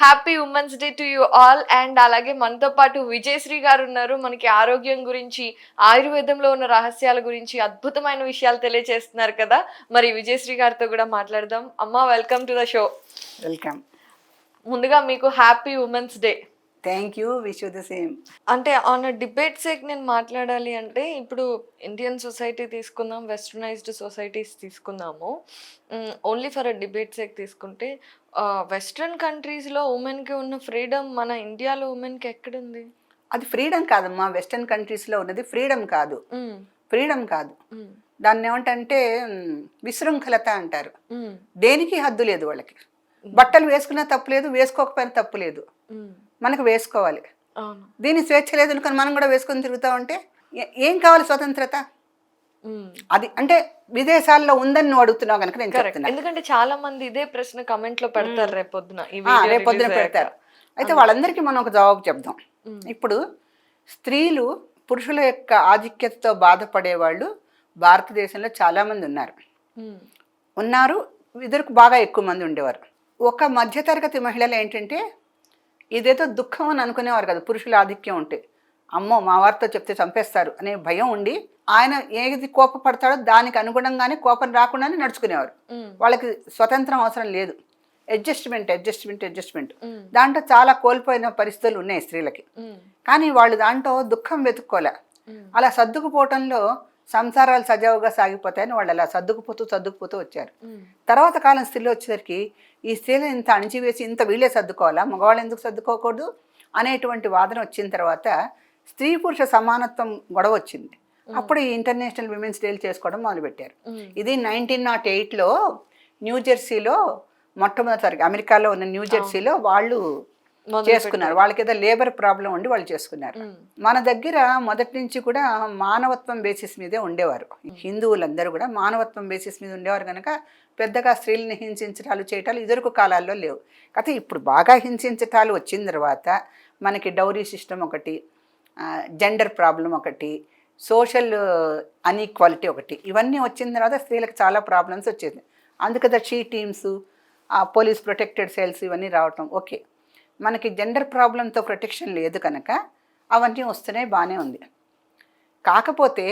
Happy women's day to you all and అలాగే మనతో పాటు విజయశ్రీ గారు ఉన్నారు. మనకి ఆరోగ్యం గురించి ఆయుర్వేదంలో ఉన్న రహస్యాల గురించి అద్భుతమైన విషయాలు తెలియజేస్తున్నారు కదా. మరి విజయశ్రీ గారితో కూడా మాట్లాడదాం. అమ్మ welcome to the show welcome ముందుగా మీకు happy women's day thank you wish you the same అంటే ఆన్ డిబేట్ సేక్ నేను మాట్లాడాలి అంటే ఇప్పుడు ఇండియన్ సొసైటీ తీసుకుందాం వెస్టర్నైజ్డ్ సొసైటీస్ తీసుకుందాము only for a debate sake తీసుకుంటే వెస్ట్రన్ కంట్రీస్లో ఉమెన్కి ఉన్న ఫ్రీడమ్ మన ఇండియాలో ఉమెన్కి ఎక్కడుంది అది ఫ్రీడమ్ కాదమ్మా వెస్టర్న్ కంట్రీస్లో ఉన్నది ఫ్రీడమ్ కాదు. ఫ్రీడమ్ కాదు. దాన్ని ఏమంటే విశృంఖలత అంటారు. దేనికి హద్దు లేదు వాళ్ళకి బట్టలు వేసుకున్నా తప్పు లేదు వేసుకోకపోయినా తప్పు లేదు. మనకు వేసుకోవాలి. దీని స్వేచ్ఛ లేదు అనుకొని మనం కూడా వేసుకొని తిరుగుతా ఉంటే ఏ- కావాలి స్వతంత్రత. అది అంటే విదేశాల్లో ఉందని నువ్వు అడుగుతున్నావు కనుక నేను చెప్తున్నా. ఎందుకంటే చాలా మంది ఇదే ప్రశ్న కమెంట్లో పెడతారు రేపొద్దున ఈ ఆ, video రేపు పొద్దున release అయ్యాక. పెడతారు. అయితే వాళ్ళందరికీ మనం ఒక జవాబు చెప్దాం. ఇప్పుడు స్త్రీలు పురుషుల యొక్క ఆధిక్యతతో బాధపడే వాళ్ళు భారతదేశంలో చాలామంది ఉన్నారు. ఉన్నారు. ఇద్దరికి బాగా ఎక్కువ మంది ఉండేవారు. ఒక మధ్యతరగతి మహిళలు ఏంటంటే ఇదేదో దుఃఖం అని అనుకునేవారు కదా పురుషుల ఆధిక్యం ఉంటే అమ్మో మా వారితో చెప్తే చంపేస్తారు అనే భయం ఉండి ఆయన ఏది కోపపడతాడో దానికి అనుగుణంగానే కోపం రాకుండానే నడుచుకునేవారు. వాళ్ళకి స్వతంత్రం అవసరం లేదు అడ్జస్ట్మెంట్ అడ్జస్ట్మెంట్ అడ్జస్ట్మెంట్. దాంట్లో చాలా కోల్పోయిన పరిస్థితులు ఉన్నాయి స్త్రీలకి. కానీ వాళ్ళు దాంట్లో దుఃఖం వెతుక్కోలే. అలా సర్దుకుపోవటంలో సంసారాలు సజావుగా సాగిపోతాయని వాళ్ళు అలా సర్దుకుపోతూ సర్దుకుపోతూ వచ్చారు. తర్వాత కాలం స్త్రీలు వచ్చేసరికి ఈ స్త్రీలు ఇంత అణిచివేసి ఇంత వీళ్ళే సర్దుకోవాలా? మగవాళ్ళు ఎందుకు సర్దుకోకూడదు? అనేటువంటి వాదన వచ్చిన తర్వాత స్త్రీ పురుష సమానత్వం గొడవ వచ్చింది. అప్పుడు ఈ ఇంటర్నేషనల్ విమెన్స్ డేలు చేసుకోవడం మొదలుపెట్టారు. ఇది నైన్టీన్ నాట్ ఎయిట్లో న్యూ జెర్సీలో మొట్టమొదటిసారి అమెరికాలో ఉన్న న్యూ జెర్సీలో వాళ్ళు చేసుకున్నారు. వాళ్ళకి ఏదో లేబర్ ప్రాబ్లం ఉండి వాళ్ళు చేసుకున్నారు. మన దగ్గర మొదటి నుంచి కూడా మానవత్వం బేసిస్ మీదే ఉండేవారు. హిందువులందరూ కూడా మానవత్వం బేసిస్ మీద ఉండేవారు కనుక పెద్దగా స్త్రీలని హింసించటాలు చేయటాలు ఇదివరకు కాలాల్లో లేవు. కాకపోతే ఇప్పుడు బాగా హింసించటాలు వచ్చిన తర్వాత మనకి డౌరీ సిస్టమ్ ఒకటి జెండర్ ప్రాబ్లం ఒకటి సోషల్ అన్ఈక్వాలిటీ ఒకటి ఇవన్నీ వచ్చిన తర్వాత స్త్రీలకు చాలా ప్రాబ్లమ్స్ వచ్చేది. అందుకదా she teams police protected cells ఇవన్నీ రావటం. ఓకే మనకి జెండర్ ప్రాబ్లంతో ప్రొటెక్షన్ లేదు కనుక అవన్నీ వస్తున్నాయి బాగానే ఉంది. కాకపోతే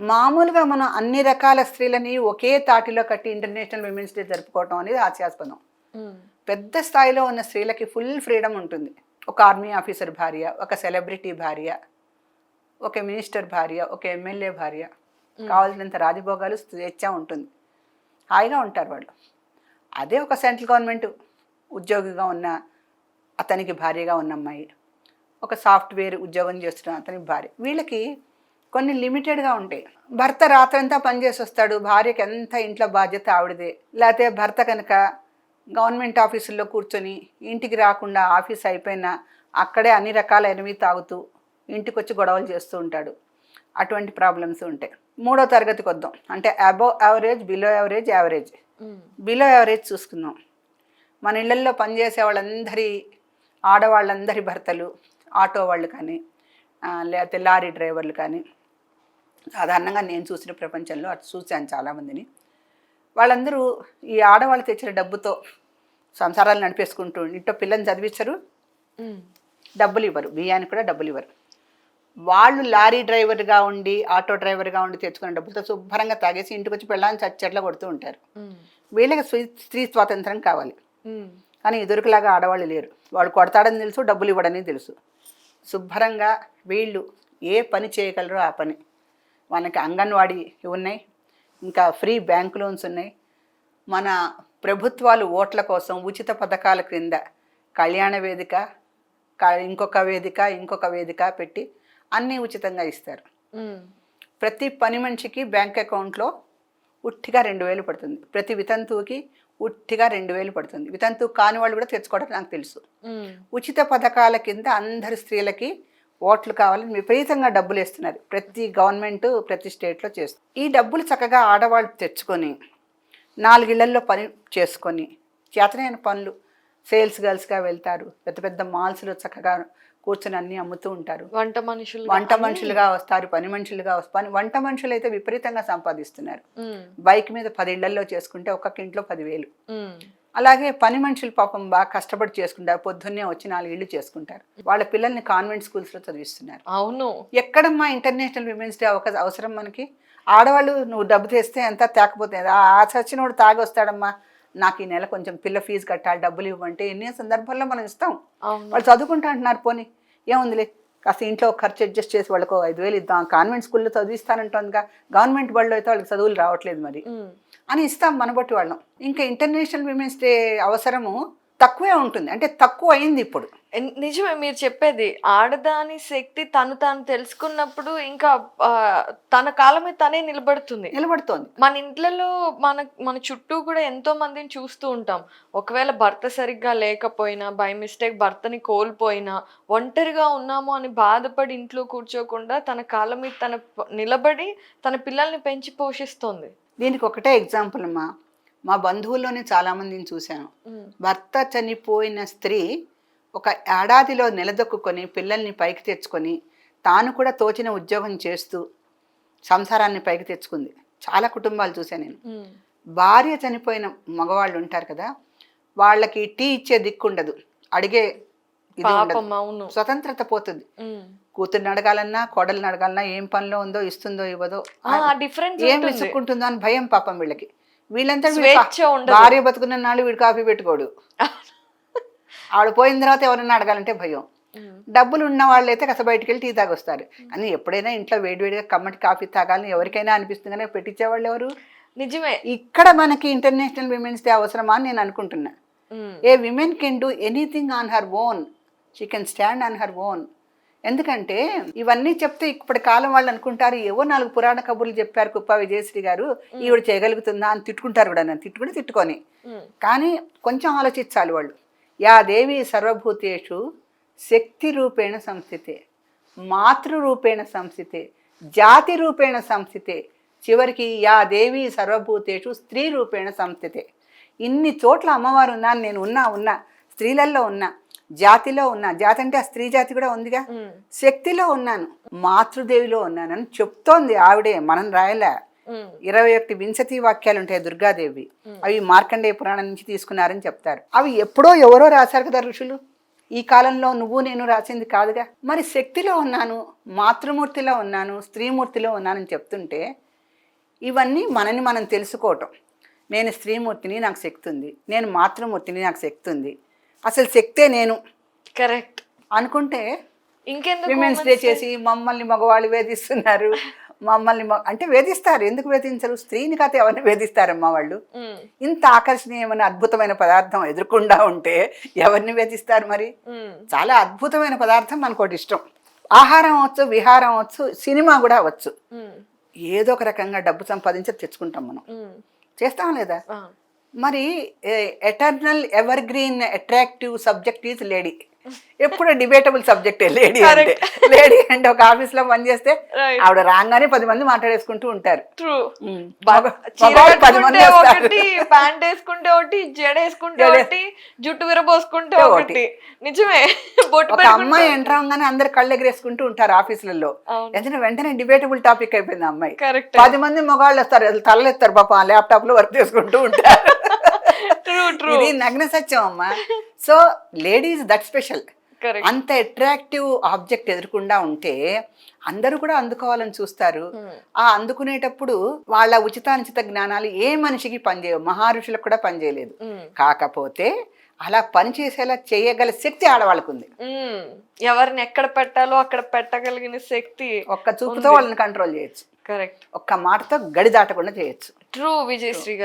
మామూలుగా మనం అన్ని రకాల స్త్రీలని ఒకే తాటిలో కట్టి ఇంటర్నేషనల్ విమెన్స్ డే జరుపుకోవటం అనేది హాస్యాస్పదం. పెద్ద స్థాయిలో ఉన్న స్త్రీలకి ఫుల్ ఫ్రీడమ్ ఉంటుంది. ఒక ఆర్మీ ఆఫీసర్ భార్య ఒక సెలబ్రిటీ భార్య ఒక మినిస్టర్ భార్య ఒక ఎమ్మెల్యే భార్య కావాల్సినంత రాజభోగాలు స్వేచ్ఛ ఉంటుంది. హాయిగా ఉంటారు వాళ్ళు. అదే ఒక సెంట్రల్ గవర్నమెంట్ ఉద్యోగిగా ఉన్న అతనికి భార్యగా ఉన్న అమ్మాయి. ఒక సాఫ్ట్వేర్ ఉద్యోగం చేస్తున్న అతనికి భార్య. వీళ్ళకి కొన్ని లిమిటెడ్గా ఉంటాయి. భర్త రాత్రంతా పనిచేసి వస్తాడు. భార్యకి ఎంత ఇంట్లో బాధ్యత ఆవిడదే. లేకపోతే భర్త కనుక గవర్నమెంట్ ఆఫీసుల్లో కూర్చొని ఇంటికి రాకుండా ఆఫీస్ అయిపోయినా అక్కడే అన్ని రకాల ఎనిమి తాగుతూ ఇంటికి వచ్చి గొడవలు చేస్తూ ఉంటాడు. అటువంటి ప్రాబ్లమ్స్ ఉంటాయి. మూడో తరగతికి వద్దాం అంటే above average below average. Average. Below average చూసుకుందాం. మన ఇళ్ళల్లో పనిచేసే వాళ్ళందరి ఆడవాళ్ళందరి భర్తలు ఆటో వాళ్ళు కానీ లేకపోతే లారీ డ్రైవర్లు కానీ సాధారణంగా నేను చూసిన ప్రపంచంలో అటు చూశాను చాలామందిని వాళ్ళందరూ ఈ ఆడవాళ్ళు తెచ్చిన డబ్బుతో సంసారాలు నడిపేసుకుంటూ ఇంట్లో పిల్లల్ని చదివించరు మ్మ్. డబ్బులు ఇవ్వరు బియ్యానికి కూడా డబ్బులు ఇవ్వరు వాళ్ళు లారీ డ్రైవర్గా ఉండి ఆటో డ్రైవర్గా ఉండి తెచ్చుకున్న డబ్బులతో శుభ్రంగా తాగేసి ఇంటికి వచ్చి పెళ్ళాన్ని చచ్చట్లా కొడుతూ ఉంటారు. వీళ్ళకి స్త్రీ- స్త్రీ స్వాతంత్రం కావాలి. కానీ ఎదురుకులాగా ఆడవాళ్ళు లేరు. వాడు కొడతాడని తెలుసు డబ్బులు ఇవ్వడని తెలుసు. శుభ్రంగా వీళ్ళు ఏ పని చేయగలరో ఆ పని. వాళ్ళకి అంగన్వాడీ ఉన్నాయి ఇంకా ఫ్రీ బ్యాంక్ లోన్స్ ఉన్నాయి. మన ప్రభుత్వాలు ఓట్ల కోసం ఉచిత పథకాల క్రింద కళ్యాణ వేదిక ఇంకొక వేదిక ఇంకొక వేదిక పెట్టి అన్నీ ఉచితంగా ఇస్తారు. ప్రతి పని మనిషికి బ్యాంక్ అకౌంట్లో ఉట్టిగా రెండు వేలు పడుతుంది. ప్రతి వితంతువుకి ఉట్టిగా రెండు వేలు పడుతుంది. వితంతువు కాని వాళ్ళు కూడా తెచ్చుకోవడం నాకు తెలుసు. ఉచిత పథకాల కింద అందరి స్త్రీలకి ఓట్లు కావాలని విపరీతంగా డబ్బులు ఇస్తున్నారు ప్రతి గవర్నమెంట్ ప్రతి స్టేట్లో చేస్తుంది ఈ డబ్బులు చక్కగా ఆడవాళ్ళు తెచ్చుకొని నాలుగిళ్ళల్లో పని చేసుకొని చేతనైన పనులు సేల్స్ గర్ల్స్గా వెళ్తారు. పెద్ద పెద్ద మాల్స్లో చక్కగా కూర్చొని అన్నీ అమ్ముతూ ఉంటారు. వంట మనుషులు వంట మనుషులుగా వస్తారు పని మనుషులుగా వస్తారు వంట మనుషులు అయితే విపరీతంగా సంపాదిస్తున్నారు. బైక్ మీద పది ఇళ్ళలో చేసుకుంటే ఒక్కొక్క ఇంట్లో పదివేలు. అలాగే పని మనుషులు పాపం బాగా కష్టపడి చేసుకుంటారు పొద్దున్నే వచ్చి నాలుగు ఇళ్ళు చేసుకుంటారు. వాళ్ళ పిల్లల్ని కాన్వెంట్ స్కూల్స్లో చదివిస్తున్నారు. అవును. ఎక్కడమ్మా ఇంటర్నేషనల్ విమెన్స్ డే అవకాశం అవసరం మనకి? ఆడవాళ్ళు నువ్వు డబ్బు తెస్తే ఎంత తేకపోతే. ఆ చచ్చినోడు తాగి వస్తాడమ్మా నాకు ఈ నెల కొంచెం పిల్ల ఫీజు కట్టాలి డబ్బులు ఇవ్వంటే ఎన్ని సందర్భాల్లో మనం ఇస్తాం. వాళ్ళు చదువుకుంటా అంటున్నారు పోనీ. ఏముందిలే కాస్త ఇంట్లో ఖర్చు అడ్జస్ట్ చేసి వాళ్ళకు ఐదు వేలు ఇద్దాం కాన్వెంట్ స్కూల్లో చదివిస్తానంటుందిగా. గవర్నమెంట్ బడిలో అయితే వాళ్ళకి చదువులు రావట్లేదు మరి. అని ఇస్తాం మన బట్టి వాళ్ళం. ఇంకా ఇంటర్నేషనల్ విమెన్స్ డే అవసరము తక్కువే ఉంటుంది అంటే తక్కువ అయింది ఇప్పుడు. నిజమే మీరు చెప్పేది. ఆడదాని శక్తి తను తాను తెలుసుకున్నప్పుడు ఇంకా తన కాలం మీద తనే నిలబడుతుంది. నిలబడుతోంది. మన ఇంట్లలో మన మన చుట్టూ కూడా ఎంతో మందిని చూస్తూ ఉంటాం. ఒకవేళ భర్త సరిగ్గా లేకపోయినా బై మిస్టేక్ భర్తని కోల్పోయినా ఒంటరిగా ఉన్నాము అని బాధపడి ఇంట్లో కూర్చోకుండా తన కాళ్ళ మీద తన నిలబడి తన పిల్లల్ని పెంచి పోషిస్తోంది. దీనికి ఒకటే ఎగ్జాంపుల్ అమ్మా. మా బంధువుల్లోనే చాలామందిని చూశాను. భర్త చనిపోయిన స్త్రీ ఒక ఏడాదిలో నిలదొక్కుని పిల్లల్ని పైకి తెచ్చుకొని తాను కూడా తోచిన ఉద్యోగం చేస్తూ సంసారాన్ని పైకి తెచ్చుకుంది. చాలా కుటుంబాలు చూశాను నేను. భార్య చనిపోయిన మగవాళ్ళు ఉంటారు కదా వాళ్ళకి టీ ఇచ్చే దిక్కు ఉండదు. అడిగే స్వతంత్రత పోతుంది. కూతుర్ని అడగాలన్నా కోడల్ని అడగాలన్నా ఏం పనిలో ఉందో ఇస్తుందో ఇవ్వదో ఏం విసుక్కుంటుందో అని భయం పాపం వీళ్ళకి. వీళ్ళంతా భార్య బతుకున్న నాళ్ళు వీడు కాఫీ పెట్టుకోడు. ఆవిడ పోయిన తర్వాత ఎవరన్నా అడగాలంటే భయం. డబ్బులు ఉన్న వాళ్ళైతే కాస్త బయటికి వెళ్ళి టీ తాగొస్తారు. కానీ ఎప్పుడైనా ఇంట్లో వేడివేడిగా కమ్మటి కాఫీ తాగాలని ఎవరికైనా అనిపిస్తుంది కానీ పెట్టించేవాళ్ళు ఎవరు? నిజమే. ఇక్కడ మనకి ఇంటర్నేషనల్ విమెన్స్ డే అవసరమా అని నేను అనుకుంటున్నా. A women can do anything on her own. She can stand on her own. ఎందుకంటే ఇవన్నీ చెప్తే ఇప్పటి కాలం వాళ్ళు అనుకుంటారు ఏవో నాలుగు పురాణ కబుర్లు చెప్పారు కుప్ప విజయశ్రీ గారు ఈవిడ చేయగలుగుతుందా అని తిట్టుకుంటారు కూడా నన్ను తిట్టుకుని తిట్టుకొని. కానీ కొంచెం ఆలోచించాలి వాళ్ళు. యా దేవి సర్వభూతేషు శక్తి రూపేణ సంస్థితే మాతృరూపేణ సంస్థితే జాతి రూపేణ సంస్థితే చివరికి యా దేవి సర్వభూతేషు స్త్రీ రూపేణ సంస్థితే. ఇన్ని చోట్ల అమ్మవారు ఉన్నాను నేను ఉన్నా ఉన్నా స్త్రీలలో ఉన్నా జాతిలో ఉన్నా జాతి అంటే ఆ స్త్రీ జాతి కూడా ఉందిగా? శక్తిలో ఉన్నాను మాతృదేవిలో ఉన్నానని చెప్తోంది ఆవిడే మనం రాయలే. ఇరవై ఒకటి వింశతి వాక్యాలు ఉంటాయి దుర్గాదేవి. అవి మార్కండేయ పురాణం నుంచి తీసుకున్నారని చెప్తారు. అవి ఎప్పుడో ఎవరో రాశారు కదా ఋషులు? ఈ కాలంలో నువ్వు నేను రాసింది కాదుగా? మరి శక్తిలో ఉన్నాను మాతృమూర్తిలో ఉన్నాను స్త్రీమూర్తిలో ఉన్నానని చెప్తుంటే ఇవన్నీ మనని మనం తెలుసుకోవటం. నేను స్త్రీమూర్తిని నాకు శక్తి ఉంది నేను మాతృమూర్తిని నాకు శక్తి ఉంది. అసలు శక్తే నేను. కరెక్ట్. అనుకుంటే ఇంకెందుకు విమెన్స్ డే చేసి మమ్మల్ని మగవాళ్ళు వేధిస్తున్నారు. మమ్మల్ని అంటే వేధిస్తారు. ఎందుకు వేధించరు? స్త్రీని కథ ఎవరిని వేధిస్తారమ్మా వాళ్ళు? ఇంత ఆకర్షణీయమైన అద్భుతమైన పదార్థం ఎదుర్కొండా ఉంటే ఎవరిని వేధిస్తారు మరి? చాలా అద్భుతమైన పదార్థం మనకు ఒకటి ఇష్టం. ఆహారం అవచ్చు విహారం అవచ్చు సినిమా కూడా అవచ్చు ఏదో ఒక రకంగా డబ్బు సంపాదించి తెచ్చుకుంటాం మనం. చేస్తాం లేదా? మరి eternal evergreen attractive subject is lady. ఎప్పుడు డిబేటబుల్ సబ్జెక్టే లేడీ అంటే. లేడీ అంటే ఒక ఆఫీస్లో పనిచేస్తే Right. ఆవిడ రాగానే పది మంది మాట్లాడేసుకుంటూ ఉంటారు. పది మంది. ఒకటి ప్యాంట్ వేసుకుంటే ఒకటి జడ వేసుకుంటే ఒకటి జుట్టు విరబోసుకుంటే ఒకటి. ఒకటి. నిజమే. ఒక అమ్మాయి ఎంటర్ అవగానే అందరు కళ్ళు ఎగరేసుకుంటూ ఉంటారు ఆఫీసులలో. ఎందుకంటే వెంటనే డిబేటబుల్ టాపిక్ అయిపోయింది అమ్మాయి. కరెక్ట్ పది మంది మగవాళ్ళు వస్తారు అసలు తలెత్తారు పాప ల్యాప్టాప్లో వర్క్ చేసుకుంటూ ఉంటారు. ట్రూ ట్రూ ఇది నగ్న సత్యం అమ్మా సో లేడీస్ దట్ స్పెషల్ అంత అట్రాక్టివ్ ఆబ్జెక్ట్ ఎదురకుండా ఉంటే అందరూ కూడా అందుకోవాలని చూస్తారు. ఆ అందుకునేటప్పుడు వాళ్ళ ఉచితానుచిత జ్ఞానాలు ఏ మనిషికి పనిచేయవు. మహారుషులకు కూడా పనిచేయలేదు. కాకపోతే అలా పనిచేసేలా చేయగల శక్తి ఆడవాళ్ళకు ఉంది. ఎవరిని ఎక్కడ పెట్టాలో అక్కడ పెట్టగలిగిన శక్తి ఒక్క చూపుతో వాళ్ళని కంట్రోల్ చేయొచ్చు. కరెక్ట్ ఒక్క మాటతో గడి దాటకుండా చేయొచ్చు. ట్రూ విజయశ్రీ గారు.